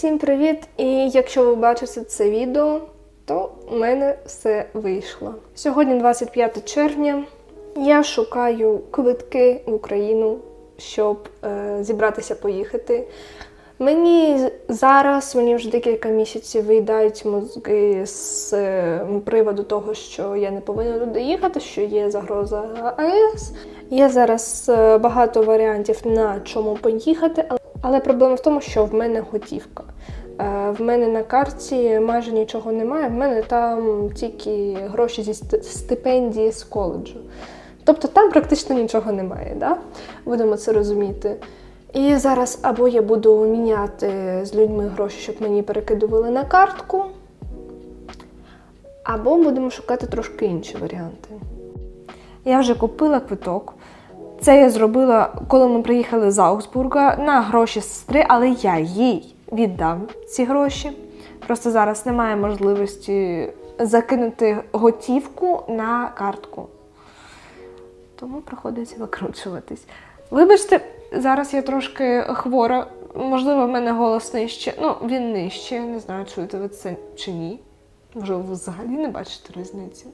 Всім привіт! І якщо ви бачите це відео, то у мене все вийшло. Сьогодні 25 червня. Я шукаю квитки в Україну, щоб е, зібратися поїхати. Мені зараз, мені вже декілька місяців виїдають мозги з е, приводу того, що я не повинна туди їхати, що є загроза АЕС. Є зараз е, багато варіантів на чому поїхати, але- проблема в тому, що в мене готівка. Е, В мене на карті майже нічого немає. В мене там тільки гроші зі стипендії з коледжу. Тобто там практично нічого немає, да? будемо це розуміти. І зараз або я буду міняти з людьми гроші, щоб мені перекидували на картку, або будемо шукати трошки інші варіанти. Я вже купила квиток. Це я зробила, коли ми приїхали з Аугсбурга на гроші сестри, але я їй віддам ці гроші. Просто зараз немає можливості закинути готівку на картку. Тому приходиться викручуватись. Вибачте, зараз я трошки хвора. Можливо, в мене голос нижче. Ну, він нижче. Не знаю, чуєте ви це чи ні. Може, ви взагалі не бачите різниці.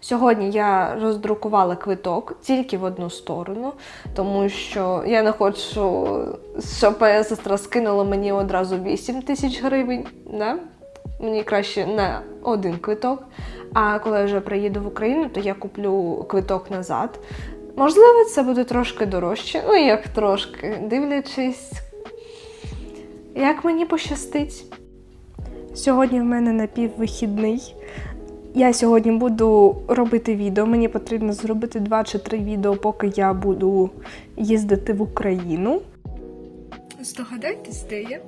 Сьогодні я роздрукувала квиток тільки в одну сторону, тому що я не хочу, щоб сестра скинула мені одразу 8 тисяч гривень. Да? Мені краще на один квиток. А коли я вже приїду в Україну, то я куплю квиток назад. Можливо, це буде трошки дорожче, ну як трошки, дивлячись, як мені пощастить. Сьогодні в мене напіввихідний. Я сьогодні буду робити відео. Мені потрібно зробити 2 чи 3 відео, поки я буду їздити в Україну. Здогадайтесь, де я?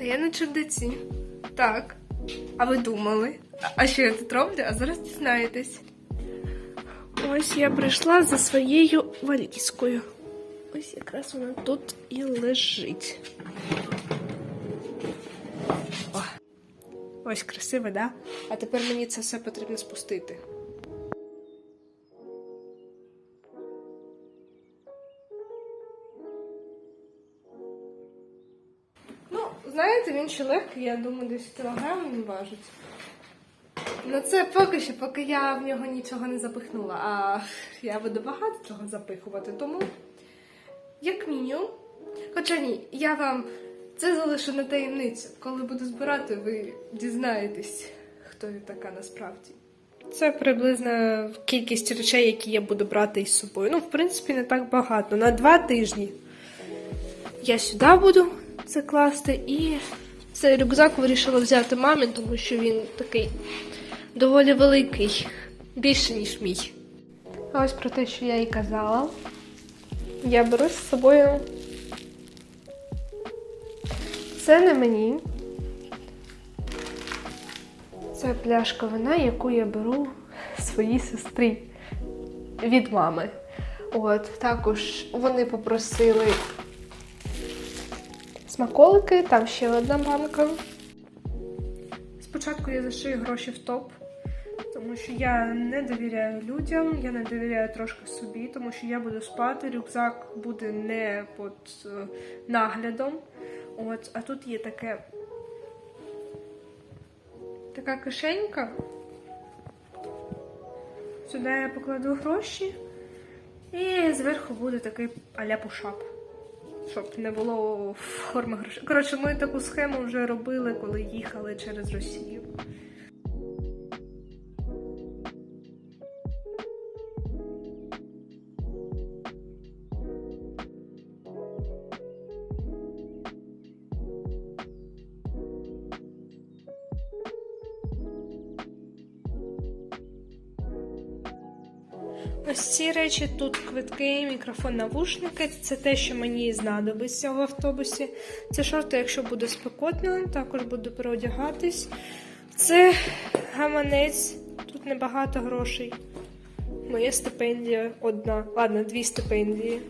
А я на чердаці. Так. А ви думали? А- що я тут роблю? А зараз дізнаєтесь. Ось я прийшла за своєю валізкою. Ось якраз вона тут і лежить. Ось красиво, да? А тепер мені це все потрібно спустити. Ну, знаєте, він ще легкий, я думаю, десь кілограм він важить. Ну це поки що, поки я в нього нічого не запихнула, а я буду багато чого запихувати, тому як мінімум. Хоча ні, я вам це залишу на таємницю. Коли буду збирати, ви дізнаєтесь, хто я така насправді. Це приблизно кількість речей, які я буду брати із собою. Ну, в принципі, не так багато. На два тижні я сюди буду це класти, і цей рюкзак вирішила взяти мамі, тому що він такий доволі великий, більше, ніж мій. А ось про те, що я і казала. Я беру з собою. Це не мені. Це пляшка вина, яку я беру своїй сестрі від мами. От, також вони попросили смаколики, там ще одна банка. Спочатку я зашию гроші в топ, тому що я не довіряю людям, я не довіряю трошки собі, тому що я буду спати, рюкзак буде не під е, наглядом. От, а тут є таке. Така кишенька. Сюди я покладу гроші. І зверху буде такий аля пушап. Щоб не було форми грошей. Коротше, ми таку схему вже робили, коли їхали через Росію. Ось речі тут квитки, мікрофон, навушники. Це те, що мені знадобиться в автобусі. Це шорти, якщо буде спекотно, також буду переодягатись. Це гаманець, тут небагато грошей. Моя стипендія одна, ладно, дві стипендії.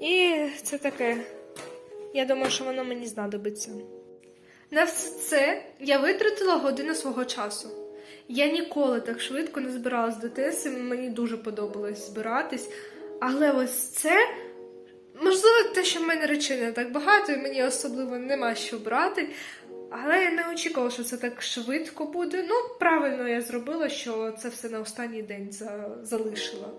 І це таке. Я думаю, що воно мені знадобиться. На все це я витратила годину свого часу. Я ніколи так швидко не збиралась до теси, мені дуже подобалось збиратись. Але ось це Можливо, те, що в мене речей не так багато, і мені особливо нема що брати. Але я не очікувала, що це так швидко буде. Ну, правильно я зробила, що це все на останній день за... залишила.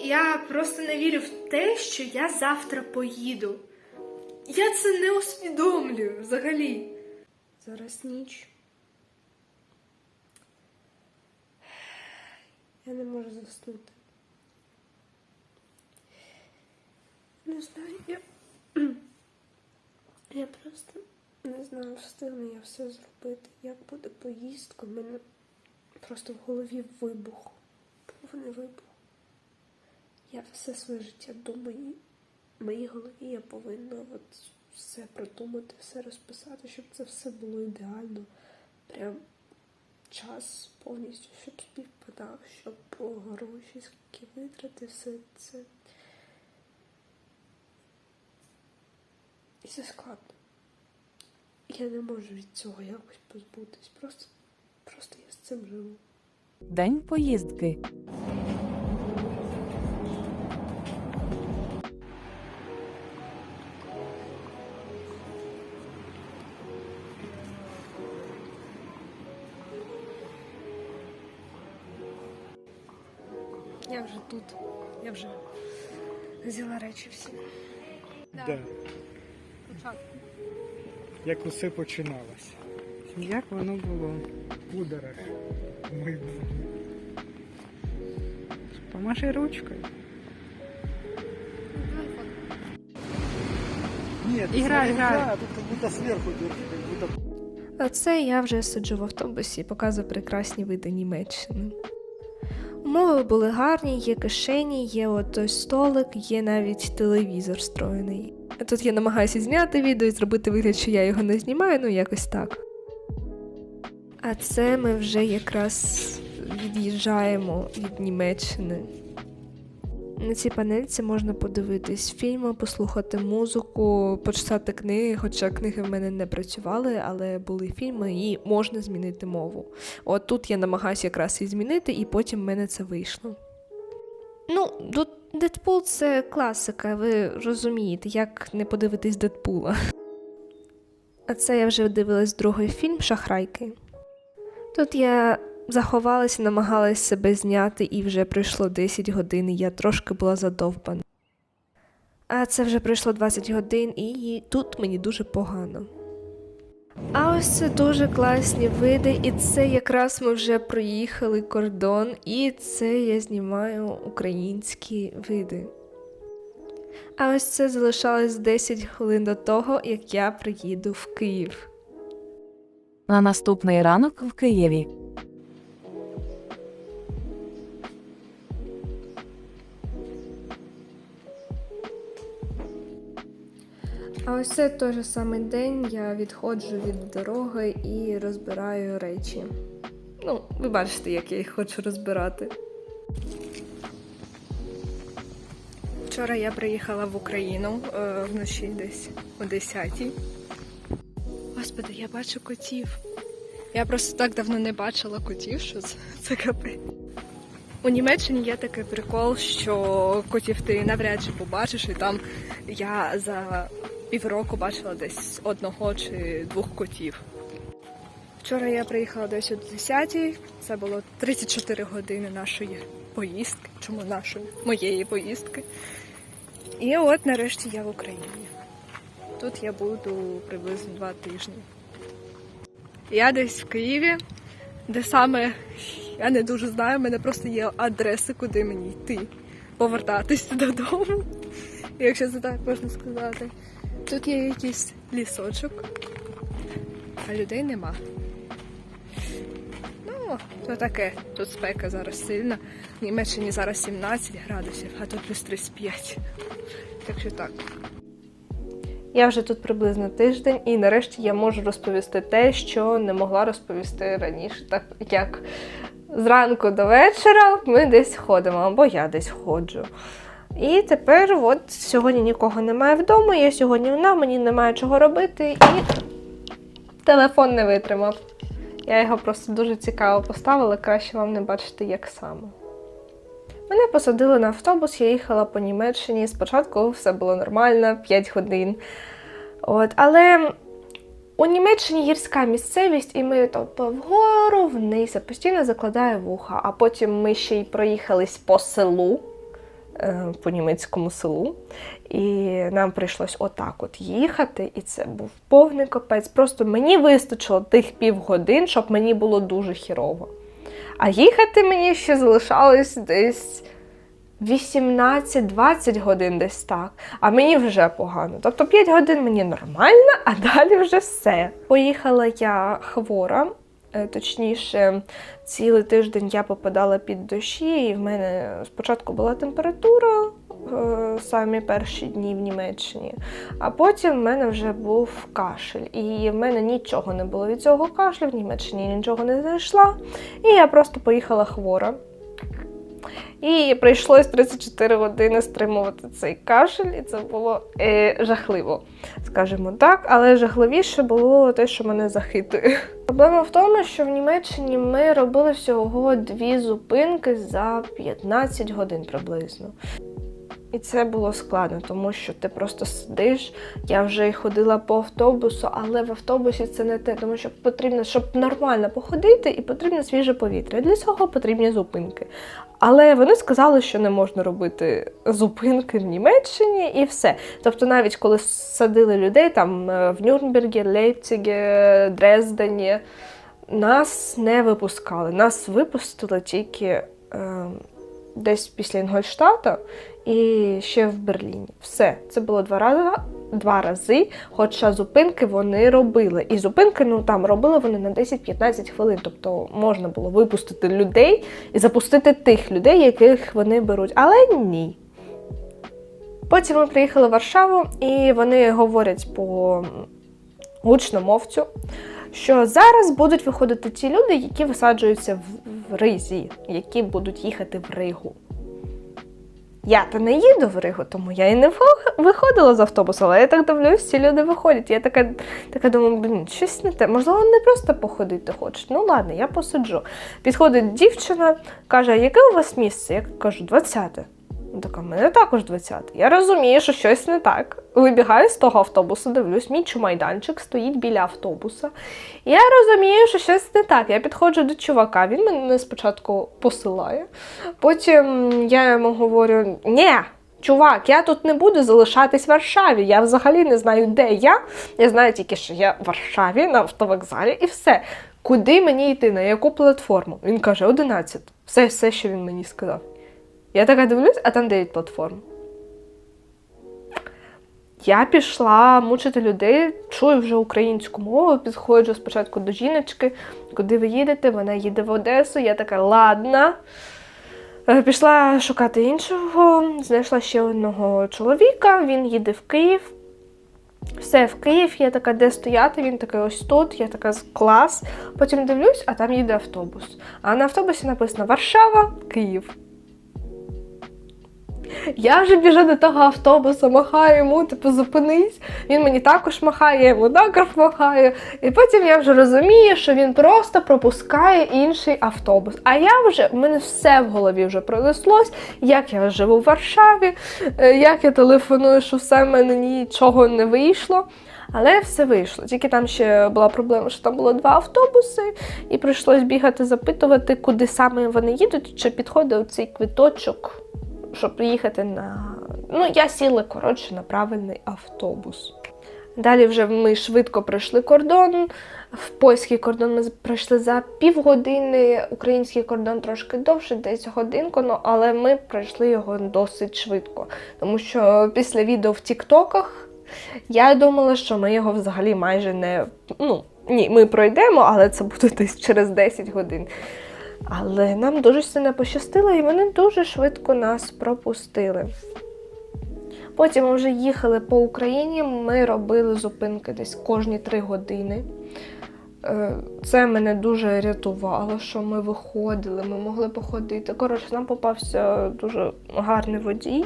Я просто не вірю в те, що я завтра поїду. Я це не усвідомлюю взагалі. Зараз ніч. Я не можу заснути. Не знаю, я. Я просто не знаю, встигну я все зробити. Як буде поїздка, в мене просто в голові вибух. Повний вибух. Я все своє життя думаю. В моїй голові я повинна от все продумати, все розписати, щоб це все було ідеально. Прям час повністю, щоб співпадав, щоб гроші, скільки витрати, все це. І це складно. Я не можу від цього якось позбутись. Просто, просто я з цим живу. День поїздки. Я вже тут. Я вже взяла речі всі. Да. Як усе починалося. Як воно було? В майбутнє. Помаши ручкою. Нет, Играй, смотри, играй. тут как будто сверху держи, А це я вже сиджу в автобусі і показую прекрасні види Німеччини. Умови були гарні, є кишені, є от той столик, є навіть телевізор встроєний. Тут я намагаюся зняти відео і зробити вигляд, що я його не знімаю, ну якось так. А це ми вже якраз від'їжджаємо від Німеччини. На цій панельці можна подивитись фільми, послухати музику, почитати книги, хоча книги в мене не працювали, але були фільми і можна змінити мову. От тут я намагаюся якраз і змінити, і потім в мене це вийшло. Ну, тут Дедпул це класика, ви розумієте, як не подивитись Дедпула. А це я вже дивилась другий фільм Шахрайки. Тут я заховалася, намагалась себе зняти, і вже пройшло 10 годин, і я трошки була задовбана. А це вже пройшло 20 годин, і тут мені дуже погано. А ось це дуже класні види, і це якраз ми вже проїхали кордон, і це я знімаю українські види. А ось це залишалось 10 хвилин до того, як я приїду в Київ. На наступний ранок в Києві. Ось це той же самий день я відходжу від дороги і розбираю речі. Ну, ви бачите, як я їх хочу розбирати. Вчора я приїхала в Україну е, вночі десь о 10-й. Господи, я бачу котів. Я просто так давно не бачила котів, що це, це капець. У Німеччині є такий прикол, що котів ти навряд чи побачиш, і там я за півроку бачила десь одного чи двох котів. Вчора я приїхала десь о 10 це було 34 години нашої поїздки, чому нашої, моєї поїздки. І от нарешті я в Україні. Тут я буду приблизно два тижні. Я десь в Києві, де саме я не дуже знаю, в мене просто є адреси, куди мені йти, повертатися додому, якщо це так можна сказати. Тут є якийсь лісочок, а людей нема. Ну, то таке, тут спека зараз сильна. В Німеччині зараз 17 градусів, а тут плюс 35. Так що так. Я вже тут приблизно тиждень, і нарешті я можу розповісти те, що не могла розповісти раніше, так як зранку до вечора ми десь ходимо, або я десь ходжу. І тепер, от сьогодні нікого немає вдома, я сьогодні одна, мені немає чого робити, і телефон не витримав. Я його просто дуже цікаво поставила, краще вам не бачити, як саме. Мене посадили на автобус, я їхала по Німеччині. Спочатку все було нормально, 5 годин. От, але у Німеччині гірська місцевість, і ми тобто вгору, вниз, постійно закладаю вуха. А потім ми ще й проїхались по селу, по німецькому селу. І нам прийшлось отак от їхати, і це був повний капець. Просто мені вистачило тих півгодин, щоб мені було дуже хірово. А їхати мені ще залишалось десь 18-20 годин десь так, а мені вже погано. Тобто 5 годин мені нормально, а далі вже все. Поїхала я хвора. Е, Точніше, цілий тиждень я попадала під дощі, і в мене спочатку була температура е, самі перші дні в Німеччині, а потім в мене вже був кашель. І в мене нічого не було від цього кашлю, в Німеччині нічого не знайшла. І я просто поїхала хвора. І прийшлось 34 години стримувати цей кашель, і це було е, жахливо, скажімо так. Але жахливіше було те, що мене захитує. Проблема в тому, що в Німеччині ми робили всього дві зупинки за 15 годин приблизно. І це було складно, тому що ти просто сидиш. Я вже й ходила по автобусу, але в автобусі це не те, тому що потрібно, щоб нормально походити, і потрібно свіже повітря. Для цього потрібні зупинки. Але вони сказали, що не можна робити зупинки в Німеччині і все. Тобто, навіть коли садили людей там е, в Нюрнбергі, Лейпцігі, Дрездені, нас не випускали. Нас випустили тільки е, десь після Інгольштата і ще в Берліні. Все, це було два рази. Два рази, хоча зупинки вони робили. І зупинки ну там робили вони на 10-15 хвилин. Тобто можна було випустити людей і запустити тих людей, яких вони беруть. Але ні. Потім ми приїхали в Варшаву, і вони говорять по гучномовцю, що зараз будуть виходити ті люди, які висаджуються в, в Ризі, які будуть їхати в Ригу. Я то не їду в Ригу, тому я і не виходила з автобусу, але я так дивлюсь, ці люди виходять. Я така, така думаю, блін, щось не те. Можливо, вони просто походити хочуть. Ну ладно, я посиджу. Підходить дівчина, каже, яке у вас місце? Я кажу, 20-те. Вона Така, в мене також 20. Я розумію, що щось не так. Вибігаю з того автобусу, дивлюсь, мій чумайданчик стоїть біля автобуса. Я розумію, що щось не так. Я підходжу до чувака, він мене спочатку посилає. Потім я йому говорю: ні, чувак, я тут не буду залишатись в Варшаві. Я взагалі не знаю, де я. Я знаю тільки, що я в Варшаві на автовокзалі і все. Куди мені йти, на яку платформу? Він каже, 11. Все, все, що він мені сказав. Я така дивлюсь, а там 9 платформ. Я пішла мучити людей, чую вже українську мову, підходжу спочатку до жіночки, куди ви їдете, вона їде в Одесу. Я така, ладна. Е, Пішла шукати іншого, знайшла ще одного чоловіка, він їде в Київ. Все в Київ, я така, де стояти? Він такий ось тут, я така клас. Потім дивлюсь, а там їде автобус. А на автобусі написано Варшава, Київ. Я вже біжу до того автобуса, махаю йому, типу, зупинись. Він мені також махає, я йому також махаю. І потім я вже розумію, що він просто пропускає інший автобус. А я вже, в мене все в голові вже пронеслось, як я живу в Варшаві, е, як я телефоную, що все в мене нічого не вийшло. Але все вийшло. Тільки там ще була проблема, що там було два автобуси, і прийшлось бігати, запитувати, куди саме вони їдуть, чи підходив цей квиточок щоб приїхати на. Ну, я сіла, коротше, на правильний автобус. Далі вже ми швидко пройшли кордон. В польський кордон ми пройшли за півгодини, український кордон трошки довше, десь годинку, ну, але ми пройшли його досить швидко. Тому що після відео в Тіктоках я думала, що ми його взагалі майже не. Ну, ні, ми пройдемо, але це буде десь через 10 годин. Але нам дуже сильно пощастило, і вони дуже швидко нас пропустили. Потім ми вже їхали по Україні, ми робили зупинки десь кожні три години. Е, Це мене дуже рятувало, що ми виходили, ми могли походити. Коротше, нам попався дуже гарний водій.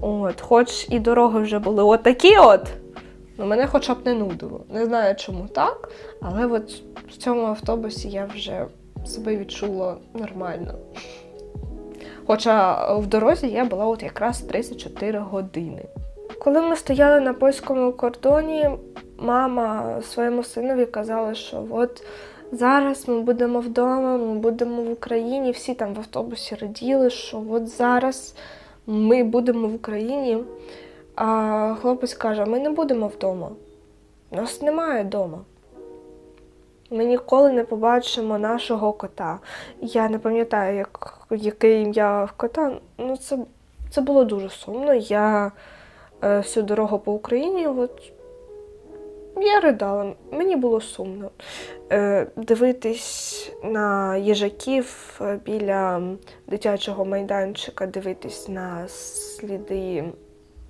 От, хоч і дороги вже були отакі от. Ну, мене хоча б не нудило. Не знаю, чому так, але от в цьому автобусі я вже себе відчула нормально. Хоча в дорозі я була от якраз 34 години. Коли ми стояли на польському кордоні, мама своєму синові казала, що от зараз ми будемо вдома, ми будемо в Україні. Всі там в автобусі раділи, що от зараз ми будемо в Україні. А хлопець каже: ми не будемо вдома. Нас немає вдома. Ми ніколи не побачимо нашого кота. Я не пам'ятаю, як, яке ім'я в кота. Ну, це, це було дуже сумно. Я е, всю дорогу по Україні, от, я ридала, мені було сумно. Е, дивитись на їжаків е, біля дитячого майданчика, дивитись на сліди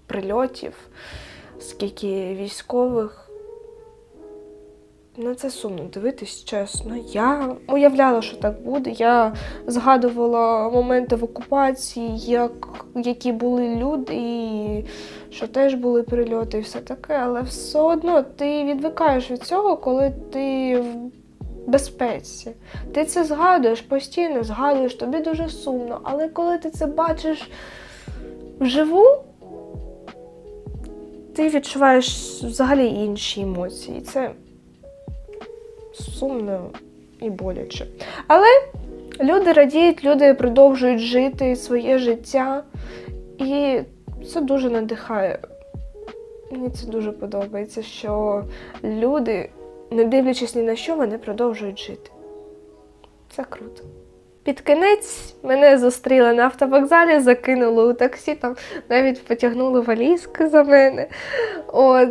прильотів, скільки військових. Ну, це сумно дивитись, чесно. Я уявляла, що так буде. Я згадувала моменти в окупації, як, які були люди, і що теж були прильоти і все таке, але все одно ти відвикаєш від цього, коли ти в безпеці. Ти це згадуєш, постійно згадуєш, тобі дуже сумно. Але коли ти це бачиш вживу, ти відчуваєш взагалі інші емоції. Це сумно і боляче. Але люди радіють, люди продовжують жити своє життя, і це дуже надихає. Мені це дуже подобається, що люди, не дивлячись ні на що, вони продовжують жити. Це круто. Під кінець мене зустріли на автовокзалі, закинули у таксі, там навіть потягнули валізки за мене. От.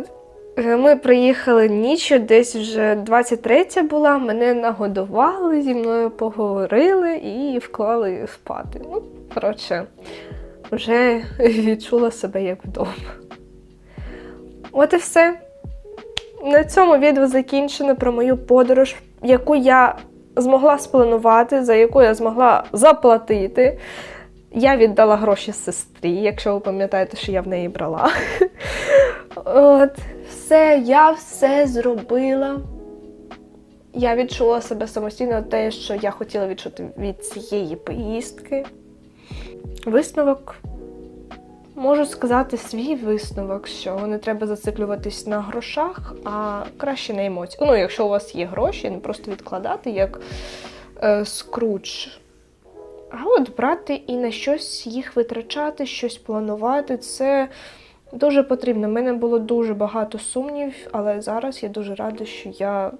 Е, Ми приїхали ніччю, десь вже 23 була, мене нагодували, зі мною поговорили і вклали спати. Ну, коротше, вже відчула себе як вдома. От і все. На цьому відео закінчено про мою подорож, яку я змогла спланувати, за яку я змогла заплатити. Я віддала гроші сестрі, якщо ви пам'ятаєте, що я в неї брала. От, все, я все зробила. Я відчула себе самостійно те, що я хотіла відчути від цієї поїздки. Висновок. Можу сказати свій висновок, що не треба зациклюватись на грошах, а краще на емоціях. Ну, якщо у вас є гроші, не просто відкладати як е, скрудж. А от брати і на щось їх витрачати, щось планувати, це дуже потрібно. У мене було дуже багато сумнів, але зараз я дуже рада, що я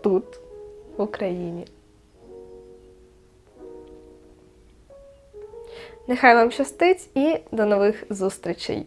тут, в Україні. Нехай вам щастить і до нових зустрічей!